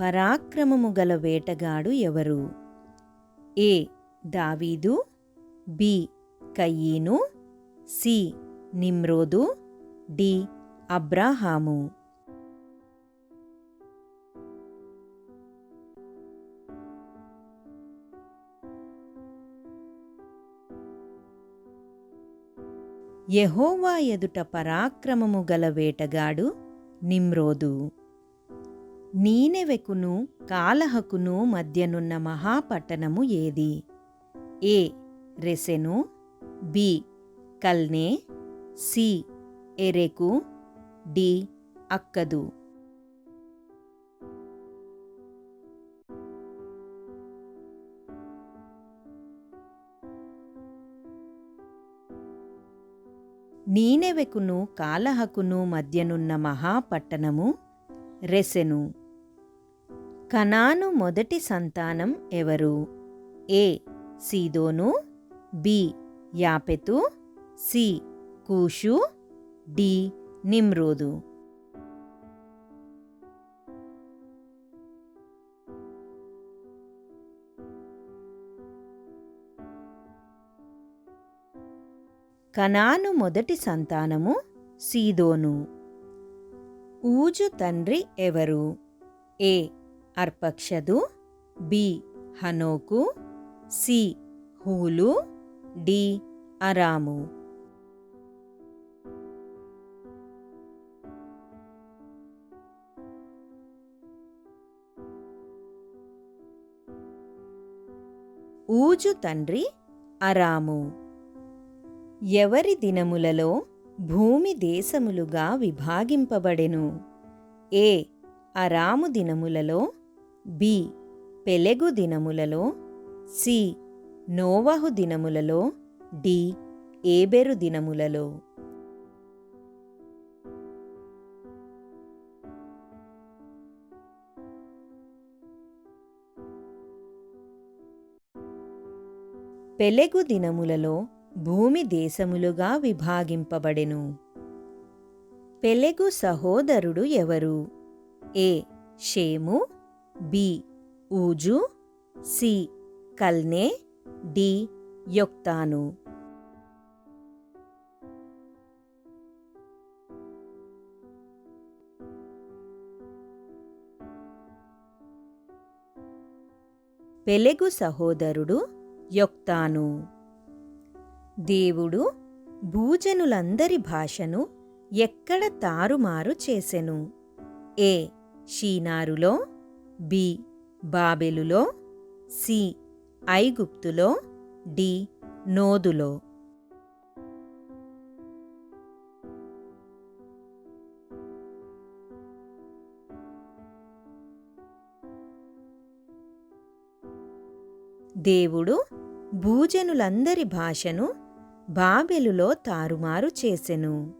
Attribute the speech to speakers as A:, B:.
A: పరాక్రమము గల వేటగాడు ఎవరు? ఏ. దావీదు. బి. కయ్యీను సి. నిమ్రోదు. డి. అబ్రాహాము. యహోవా ఎదుట పరాక్రమము గల వేటగాడు నిమ్రోదు. నీనెవెకును కాలహకును మధ్యనున్న మహాపట్టణము ఏది? A. Resen B. Calneh C. Erech D. Accad. నీనెవెకును కాలహకును మధ్యనున్న మహాపట్టణము రెసెను. కనాను మొదటి సంతానం ఎవరు? A. Sidon. B. Japheth. C. Cush. D. Nimrod. Canaan మొదటి సంతానము సీదోను. ఊజు తండ్రి ఎవరు? ఏ. అర్పక్షదు బి. హనోకు సి. హూలు డి. అరాము. ఊజు తండ్రి అరాము. ఎవరి దినములలో భూమి దేశములుగా విభాగింపబడెను? ఏ. అరాము దినములలో బి. పెలెగు దినములలో సి. నోవహు దినములలో డి. ఏబెరు దినములలో. పెలెగు దినములలో భూమి దేశములుగా విభాగింపబడెను. పెలెగు సహోదరుడు ఎవరు? ఏ. షేము బి. ఊజు సి. కల్నే డి. యొక్తాను. పెలెగు సహోదరుడు యొక్తాను. దేవుడు భూజనులందరి భాషను ఎక్కడ తారుమారు చేసెను? ఏ. షీనారులో బి. బాబెలులో సి. ఐగుప్తులో డి. నోదులో. దేవుడు భూజనులందరి భాషను బాబెలులో తారుమారు చేసెను.